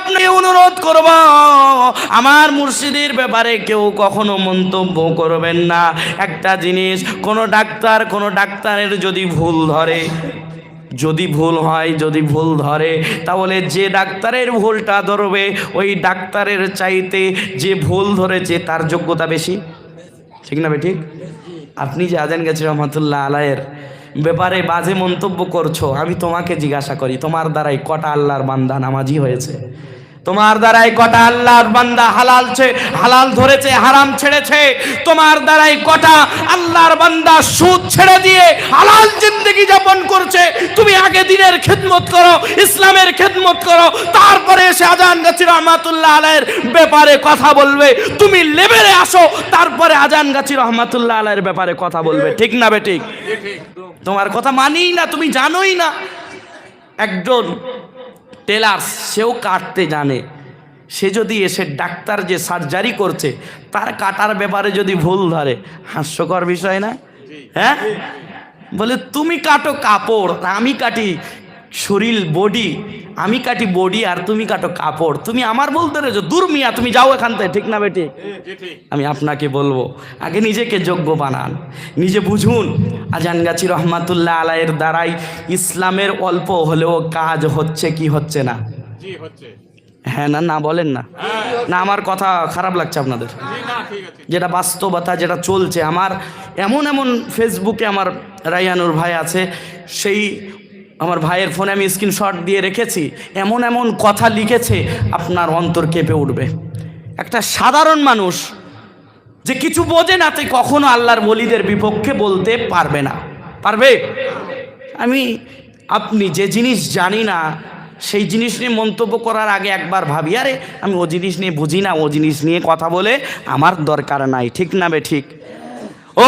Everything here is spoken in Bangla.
আপনাকে অনুরোধ করব, আমার মুর্শিদের ব্যাপারে কেউ কখনো মন্তব্য করবেন না। একটা জিনিস, কোনো ডাক্তার কোনো ডাক্তারের যদি ভুল ধরে, যদি ভুল হয়, যদি ভুল ধরে, তাহলে যে ডাক্তারের ভুলটা ধরবে, ওই ডাক্তারের চাইতে যে ভুল ধরেছে, তার যোগ্যতা বেশি? ঠিক না ঠিক? আপনি যে আজান গেছে রহমতুল্লাহ আলায়ের ব্যাপারে বাজে মন্তব্য করছ, আমি তোমাকে জিজ্ঞাসা করি, তোমার দ্বারাই কটা আল্লাহর বান্দা নামাজি হয়েছে? তোমার দ্বারাই কটা আল্লাহর বান্দা হালাল ছে- হালাল ধরেছে, হারাম ছেড়েছে? তোমার দ্বারাই কটা আল্লাহর বান্দা সুদ ছেড়ে দিয়ে হালাল জিন্দগি দিনের খেদমত করো, ইসলামের খেদমত করো, তারপরে এসে আজান গাছি রহমাতুল্লাহ আলাইয়ের ব্যাপারে কথা বলবে। তুমি লেবেলে আসো, তারপরে আজান গাছি রহমাতুল্লাহ আলাইয়ের ব্যাপারে কথা বলবে। ঠিক না বে ঠিক? তোমার কথা মানিই না, তুমি জানোই না। একজন টেলার, সেও কাটতে জানে। সে যদি এসে ডাক্তার যে সার্জারি করছে, তার কাটার ব্যাপারে যদি ভুল ধরে, হাস্যকর বিষয় না? হ্যাঁ? বলে তুমি কাটো কাপড় আমি কাটি শরীর বডি আমি কাটি বডি আর তুমি কাটো কাপড়। তুমি আমার বলতে রয়েছো দূর মিয়া তুমি যাও এখান থেকে ঠিক না বেটি? আমি আপনাকে বলব আগে নিজেকে যোগ্য বানান নিজে বুঝুন। আজানগাছি রহমাতুল্লাহ আলাইয়ের দ্বারাই ইসলামের অল্প হলেও কাজ হচ্ছে কি হচ্ছে না? হ্যাঁ না না বলেন না। না আমার কথা খারাপ লাগছে আপনাদের। যেটা বাস্তবতা যেটা চলছে আমার এমন এমন ফেসবুকে আমার রায়ানুর ভাই আছে সেই আমার ভাইয়ের ফোনে আমি স্ক্রিনশট দিয়ে রেখেছি এমন এমন কথা লিখেছে আপনার অন্তর কেঁপে উঠবে। একটা সাধারণ মানুষ যে কিছু বোঝে না তুই কখনো আল্লাহর বলিদের বিপক্ষে বলতে পারবে না। পারবে? আমি আপনি যে জিনিস জানি না সেই জিনিস নিয়ে মন্তব্য করার আগে একবার ভাবি, আরে, আমি ও জিনিস নিয়ে বুঝি না, ও জিনিস নিয়ে কথা বলে আমার দরকার নাই। ঠিক না বে, ঠিক? ও